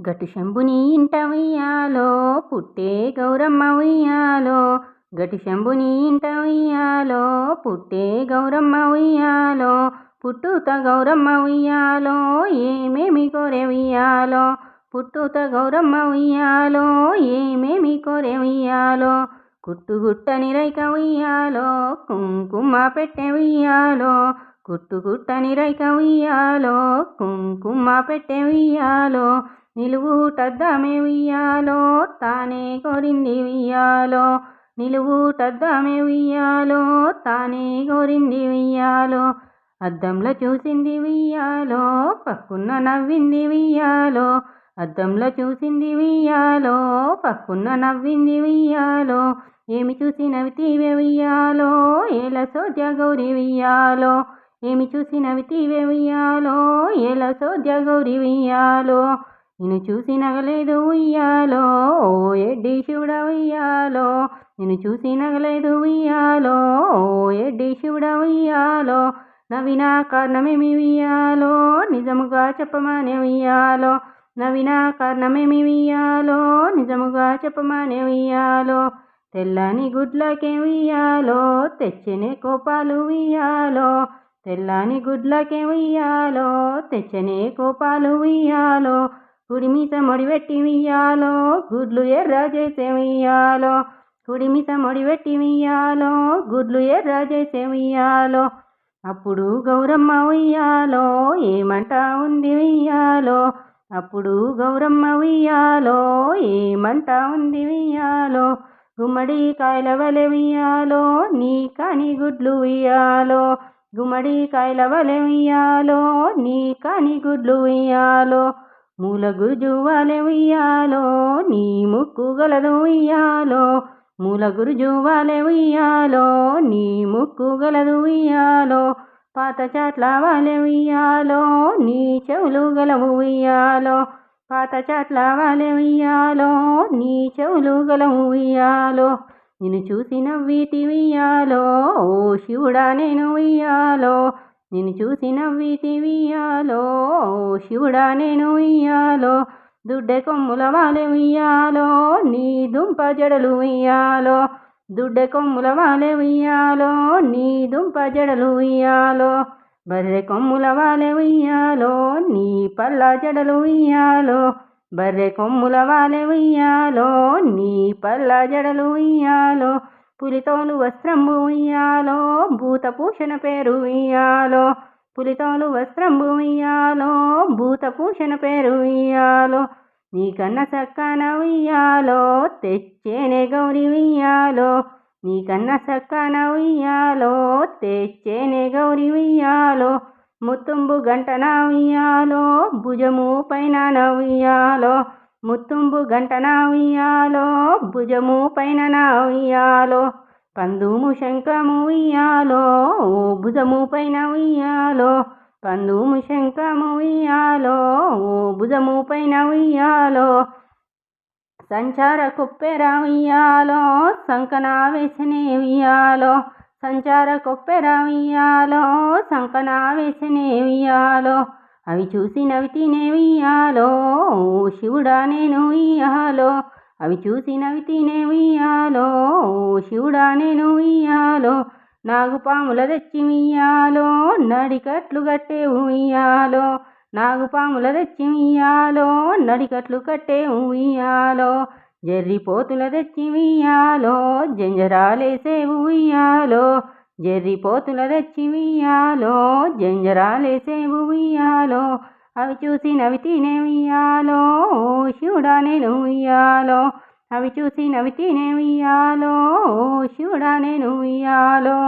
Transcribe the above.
గటు శంభుని ఇంట ఉయ్యాలో పుట్టే గౌరమ్మ ఉయ్యాలో గటు శంభుని ఇంట ఉయ్యాలో పుట్టే గౌరమ్మ ఉయ్యాలో పుట్టుత గౌరమ్మ ఉయ్యాలో ఏమేమి కోరే ఉయ్యాలో పుట్టుత గౌరమ్మ ఉయ్యాలో ఏమేమి కోరే ఉయ్యాలో కుట్టుగుట్టని రైక ఉయ్యాలో కుంకుమ పెట్టె ఉయ్యాలో కుట్టుగుట్ట నిరైక ఉయ్యాలో కుంకుమ పెట్టె ఉయ్యాలో నిలువుటద్దామే ఉయ్యాలో తానే కోరింది ఉయ్యాలో నిలువుటద్దామే ఉయ్యాలో తానే కోరింది ఉయ్యాలో అద్దంలో చూసింది ఉయ్యాలో పక్కున్న నవ్వింది ఉయ్యాలో అద్దంలో చూసింది ఉయ్యాలో పక్కున్న నవ్వింది ఉయ్యాలో ఏమి చూసి నవ్వితీవే ఉయ్యాలో ఏల సోద్య గౌరి ఉయ్యాలో ఏమి చూసి నవ్వితీవే ఉయ్యాలో ఏల సోద్య గౌరి ఉయ్యాలో నిన్ను చూసి నగలేదు ఉయ్యాలో ఓ ఎడ్డి శివుడ ఉయ్యాలో. నిన్ను చూసి నగలేదు ఉయ్యాలో ఓ ఎడ్డి శివుడ ఉయ్యాలో. నవీన కారణమేమి ఉయ్యాలో? నిజముగా చెప్పమనే ఉయ్యాలో. నవీన కారణమేమి ఉయ్యాలో? నిజముగా చెప్పమనే ఉయ్యాలో. తెల్లని గుడ్లకే ఉయ్యాలో తెచ్చనే కోపాలు ఉయ్యాలో. తెల్లని గుడ్లకే ఉయ్యాలో తెచ్చనే కోపాలు ఉయ్యాలో. కుడిమిస మొడివెట్టి వియ్యాలో గుడ్లు ఎర్ర చేసే వియ్యాలో కుడిమీస మొడివెట్టి వియ్యాలో గుడ్లు ఎర్ర చేసే వియ్యాలో అప్పుడు గౌరమ్మ ఉయ్యాలో ఏమంట ఉంది వియ్యాలో అప్పుడు గౌరమ్మ ఉయ్యాలో ఏమంట ఉంది వియ్యాలో గుమ్మడి కాయల వలె వియ్యాలో నీ కాని గుడ్లు ఉయ్యాలో. గుమ్మడి కాయల వలె వియ్యాలో నీ కాని గుడ్లు ఉయ్యాలో. మూల జువాలె ఉయ్యాలో నీ ముక్కు గలదు ఉయ్యాలో మూల జువాలె ఉయ్యాలో నీ ముక్కు గలదు ఉయ్యాలో పాత చాట్ల వాలె ఉయ్యాలో నీ చెవులు గలవు ఉయ్యాలో పాత చాట్ల వాలె ఉయ్యాలో నీ చెవులు గలవు ఉయ్యాలో నిన్ను చూసిన వీటి ఉయ్యాలో ఓ శివుడా నేను ఉయ్యాలో నిన్ను చూసి నవ్వితి ఓ శివుడా నేను ఉయ్యాలో దుడ్డె కొమ్ముల వాలె ఉయ్యాలో నీ దుంప జడలు ఉయ్యాలో దుడ్డె కొమ్ముల వాలె ఉయ్యాలో నీ దుంప జడలు ఉయ్యాలో బర్రె కొమ్ముల వాలె ఉయ్యాలో నీ పల్ల జడలు ఉయ్యాలో బర్రె కొమ్ముల వాలె ఉయ్యాలో నీ పల్ల జడలు ఉయ్యాలో పులితోలు వస్త్రంబు ఇయ్యాలో భూతభూషణ పేరు ఇయ్యాలో పులితోలు వస్త్రంబు ఇయ్యాలో భూతభూషణ పేరు ఇయ్యాలో నీకన్న చక్కన ఉయ్యాలో తెచ్చేనే గౌరి ఉయ్యాలో. నీకన్న చక్కన ఉయ్యాలో తెచ్చేనే గౌరి ఉయ్యాలో. ముత్తుంబు గంటన ఉయ్యాలో భుజము పైన ఉయ్యాలో. ముత్తుంబు గంటన ఉయ్యాలో భుజము పైన నా ఉయ్యాలో పందుము శంఖము ఉయ్యాలో ఓ భుజము పైన ఉయ్యాలో పందుము శంఖము ఉయ్యాలో ఓ భుజము పైన ఉయ్యాలో సంచార కుప్పెర ఉయ్యాలో సంకన వేసనే ఉయ్యాలో సంచార కొప్పెర ఉయ్యాలో సంకన వేసనే ఉయ్యాలో అవి చూసి నవి తినే ఉయ్యాలో ఓ శివుడా నేను ఇయ్యాలో అవి చూసి నవి తినే ఉయ్యాలో ఓ శివుడా నేను ఉయ్యాలో నాగుపాముల తెచ్చి ఉయ్యాలో నడికట్లు కట్టే ఉయ్యాలో నాగుపాముల తెచ్చి ఉయ్యాలో నడికట్లు కట్టే ఉయ్యాలో జర్రిపోతుల తెచ్చి ఉయ్యాలో జంజరాలేసే ఉయ్యాలో జర్రిపోతుల తెచ్చి ఉయ్యాలో జంజరాలేసే ఉయ్యాలో అవి చూసి నవి తినే ఉయ్యాలో ఓ శివుడా నేను ఉయ్యాలో. అవి చూసి నవి తినే ఉయ్యాలో ఓ శివుడా నేను ఉయ్యాలో.